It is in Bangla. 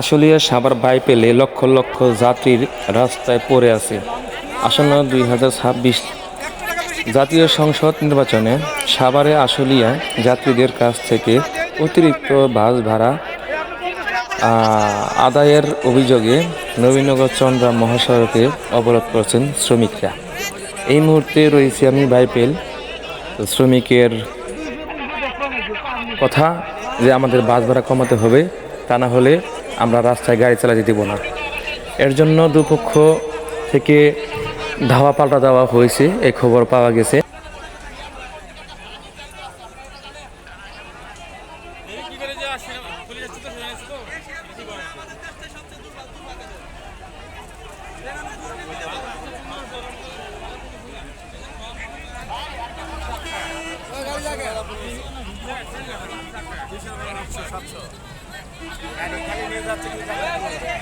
আশুলিয়া সাভার বাইপেলে লক্ষ লক্ষ যাত্রীর রাস্তায় পড়ে আছে। আসন্ন দুই হাজার ছাব্বিশ জাতীয় সংসদ নির্বাচনে সাভারে আশুলিয়া যাত্রীদের কাছ থেকে অতিরিক্ত বাস ভাড়া আদায়ের অভিযোগে নবীনগর চন্দ্রা মহাসড়কে অবরোধ করেছেন শ্রমিকরা। এই মুহূর্তে রয়েছে আমি বাইপেল। শ্রমিকের কথা যে আমাদের বাস ভাড়া কমাতে হবে, তা না হলে আমরা রাস্তায় গাড়ি চালাতে দিব না। এর জন্য দুপক্ষ থেকে ধাওয়া পাল্টা দেওয়া হয়েছে এই খবর পাওয়া গেছে। সাতশো নিয়ে যাচ্ছে।